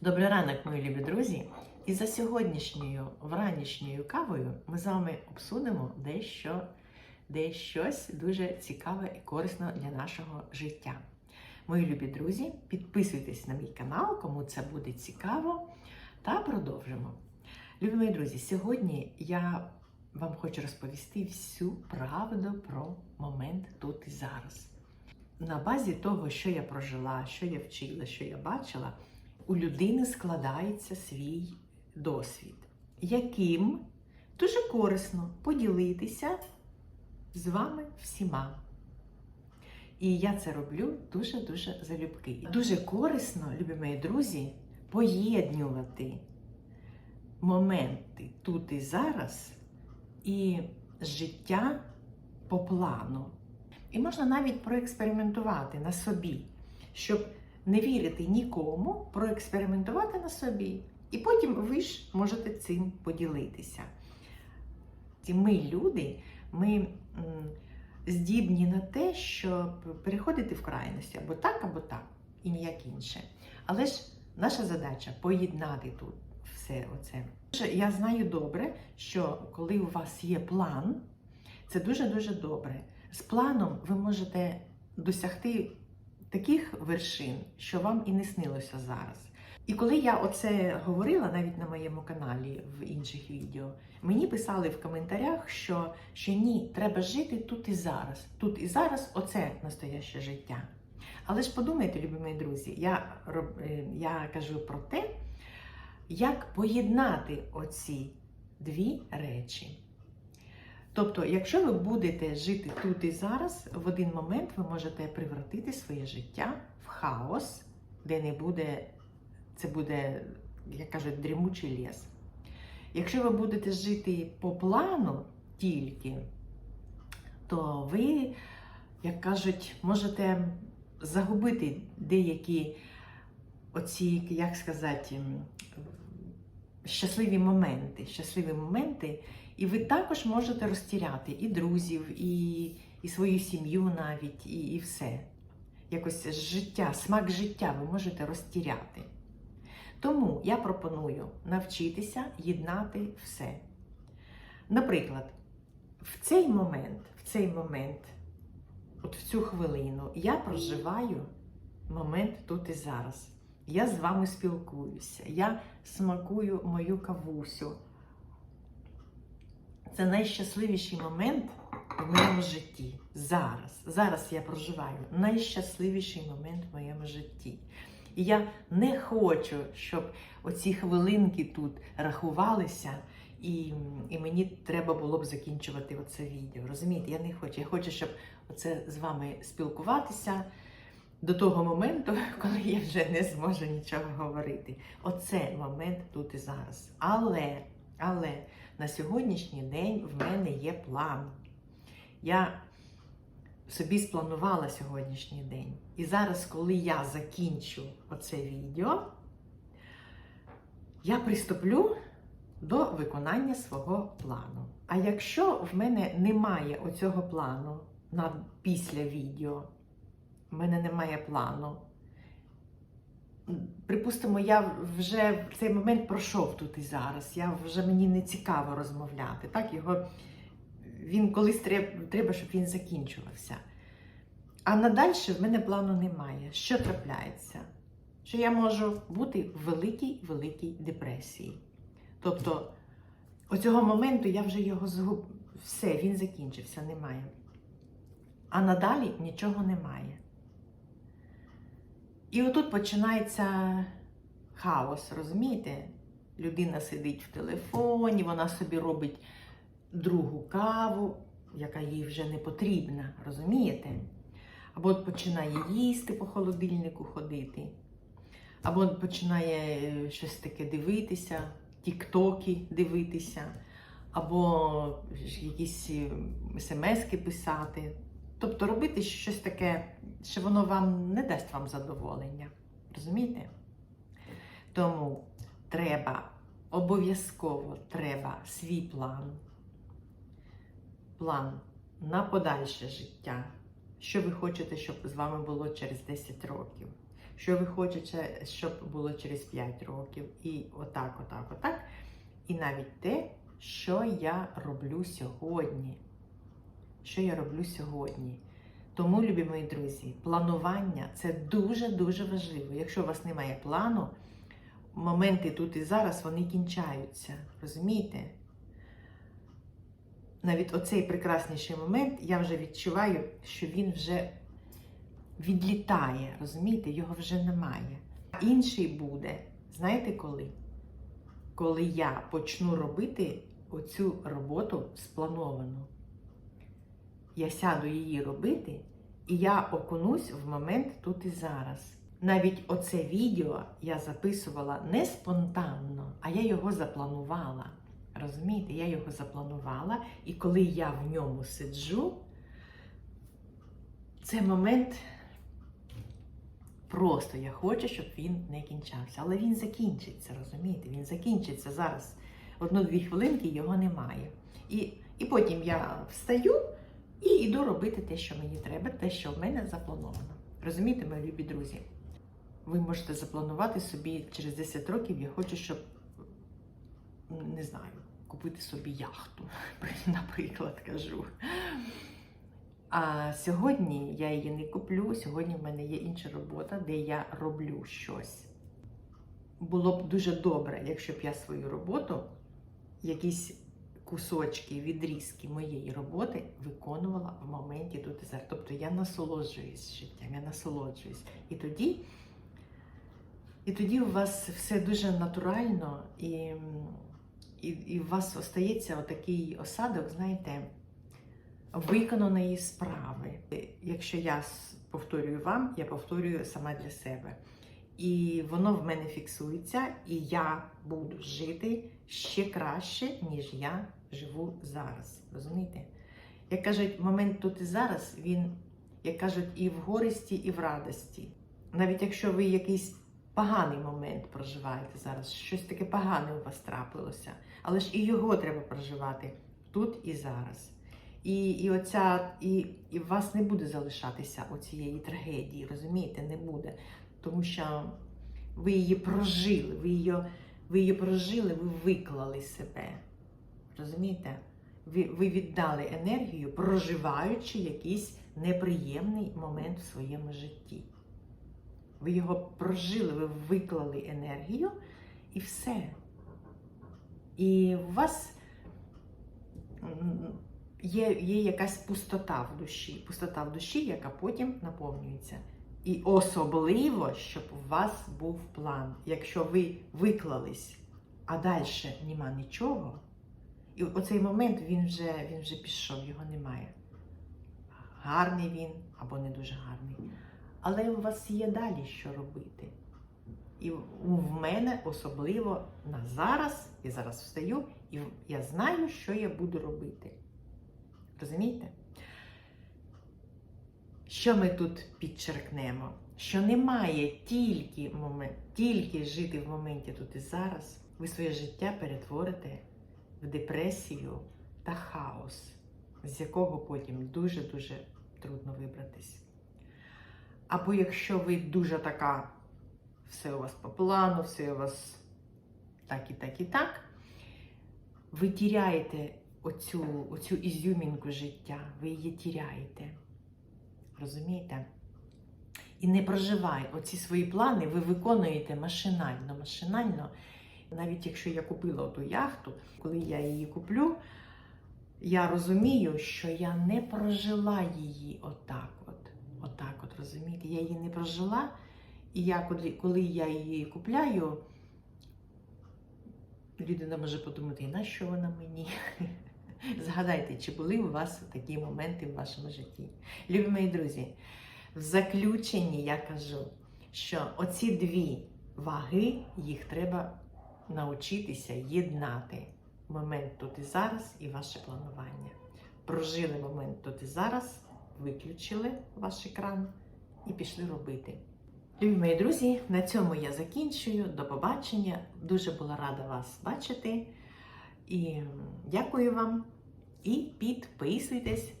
Добрий ранок, мої любі друзі! І за сьогоднішньою вранішньою кавою ми з вами обсудимо дещо, дещось дуже цікаве і корисне для нашого життя. Мої любі друзі, підписуйтесь на мій канал, кому це буде цікаво, та продовжимо. Любі мої друзі, сьогодні я вам хочу розповісти всю правду про момент тут і зараз. На базі того, що я прожила, що я вчила, що я бачила, у людини складається свій досвід, яким дуже корисно поділитися з вами всіма. І я це роблю дуже-дуже залюбки. Дуже корисно, любі мої друзі, поєднувати моменти тут і зараз і життя по плану. І можна навіть проекспериментувати на собі, щоб не вірити нікому, проекспериментувати на собі. І потім ви ж можете цим поділитися. Ті Ми, люди, ми здібні на те, щоб переходити в крайності або так, або так, і ніяк інше. Але ж наша задача поєднати тут все оце. Я знаю добре, що коли у вас є план, це дуже-дуже добре. З планом ви можете досягти таких вершин, що вам і не снилося зараз. І коли я оце говорила навіть на моєму каналі в інших відео, мені писали в коментарях, що, що ні, треба жити тут і зараз. Тут і зараз оце настояще життя. Але ж подумайте, любі мої друзі, я, е, я кажу про те, як поєднати оці дві речі. Тобто, якщо ви будете жити тут і зараз, в один момент ви можете превратити своє життя в хаос, де не буде, це буде, як кажуть, дрімучий ліс. Якщо ви будете жити по плану тільки, то ви, як кажуть, можете загубити деякі оці, як сказати, щасливі моменти. Щасливі моменти, і ви також можете розтіряти і друзів, і, і свою сім'ю навіть, і, і все. Якось життя, смак життя ви можете розтіряти. Тому я пропоную навчитися єднати все. Наприклад, в цей момент, в цей момент, от в цю хвилину, я проживаю момент тут і зараз. Я з вами спілкуюся, я смакую мою кавусю. Це найщасливіший момент в моєму житті. Зараз. Зараз я проживаю найщасливіший момент в моєму житті. І я не хочу, щоб оці хвилинки тут рахувалися, і, і мені треба було б закінчувати оце відео. Розумієте, я не хочу. Я хочу, щоб оце з вами спілкуватися до того моменту, коли я вже не зможу нічого говорити. Оце момент тут і зараз. Але, але на сьогоднішній день в мене є план. Я собі спланувала сьогоднішній день. І зараз, коли я закінчу оце відео, я приступлю до виконання свого плану. А якщо в мене немає оцього плану на після відео, в мене немає плану. Припустимо, я вже в цей момент пройшов тут і зараз. Я вже мені не цікаво розмовляти. Так, його він колись треба, щоб він закінчувався. А надальше в мене плану немає. Що трапляється? Що я можу бути в великій великій депресії. Тобто, оцього моменту я вже його згуб... Все, він закінчився, немає. А надалі нічого немає. І отут починається хаос, розумієте? Людина сидить в телефоні, вона собі робить другу каву, яка їй вже не потрібна, розумієте? Або починає їсти по холодильнику ходити, або починає е, щось таке дивитися, тіктоки дивитися, або якісь е, смски писати. Тобто робити щось таке, що воно вам не дасть вам задоволення. Розумієте? Тому треба, обов'язково треба свій план. План на подальше життя. Що ви хочете, щоб з вами було через 10 років? що ви хочете, щоб було через 5 років, і отак, отак, отак. І навіть те, що я роблю сьогодні. Що я роблю сьогодні. Тому, любі мої друзі, планування це дуже-дуже важливо. Якщо у вас немає плану, моменти тут і зараз вони кінчаються. Розумієте? Навіть оцей прекрасніший момент я вже відчуваю, що він вже відлітає, розумієте, його вже немає. А інший буде, знаєте коли? Коли я почну робити оцю роботу сплановану. Я сяду її робити, і я окунусь в момент тут і зараз. Навіть оце відео я записувала не спонтанно, а я його запланувала. Розумієте, я його запланувала, і коли я в ньому сиджу, це момент просто я хочу, щоб він не кінчався. Але він закінчиться, розумієте? Він закінчиться зараз. Одну-дві хвилинки його немає. І, і потім я встаю і йду робити те, що мені треба, те, що в мене заплановано. Розумієте, мої любі друзі? Ви можете запланувати собі через 10 років, я хочу, щоб не знаю, купити собі яхту, наприклад, кажу. А сьогодні я її не куплю. Сьогодні в мене є інша робота, де я роблю щось. Було б дуже добре, якщо б я свою роботу, якісь кусочки, відрізки моєї роботи виконувала в моменті тут і зараз. Тобто я насолоджуюсь життям, я насолоджуюсь. І тоді, і тоді у вас все дуже натурально, і, і, і у вас остається отакий осадок, знаєте, виконаної справи. Якщо я повторюю вам, я повторюю сама для себе. І воно в мене фіксується, і я буду жити ще краще, ніж я живу зараз. Розумієте? Як кажуть, момент тут і зараз, він, як кажуть, і в горісті, і в радості. Навіть якщо ви якийсь поганий момент проживаєте зараз, щось таке погане у вас трапилося, але ж і його треба проживати тут і зараз. І, і оця, і, і вас не буде залишатися оцієї трагедії, розумієте, не буде. Тому що ви її прожили, ви її, ви її прожили, ви виклали себе. Розумієте? Ви, ви віддали енергію, проживаючи якийсь неприємний момент в своєму житті. Ви його прожили, ви виклали енергію і все. І у вас є, є якась пустота в душі, пустота в душі, яка потім наповнюється. І особливо, щоб у вас був план. Якщо ви виклались, а далі нема нічого, і оцей момент він вже, він вже пішов, його немає. Гарний він або не дуже гарний. Але у вас є далі що робити. І в мене особливо на зараз, я зараз встаю, і я знаю, що я буду робити. Розумієте? Що ми тут підчеркнемо? Що немає тільки, момент, тільки жити в моменті тут і зараз, ви своє життя перетворите в депресію та хаос, з якого потім дуже-дуже трудно вибратись. Або якщо ви дуже така, все у вас по плану, все у вас так і так і так, ви тіряєте оцю, оцю ізюмінку життя, ви її тіряєте. Розумієте? І не проживай оці свої плани, ви виконуєте машинально, машинально. Навіть якщо я купила ту яхту, коли я її куплю, я розумію, що я не прожила її отак от. Отак от, розумієте? Я її не прожила, і я, коли, я її купляю, людина може подумати, на що вона мені? Згадайте, чи були у вас такі моменти в вашому житті? Любі мої друзі, в заключенні я кажу, що оці дві ваги, їх треба навчитися єднати. Момент тут і зараз і ваше планування. Прожили момент тут і зараз, виключили ваш екран і пішли робити. Любі мої друзі, на цьому я закінчую. До побачення. Дуже була рада вас бачити. І дякую вам. І підписуйтесь.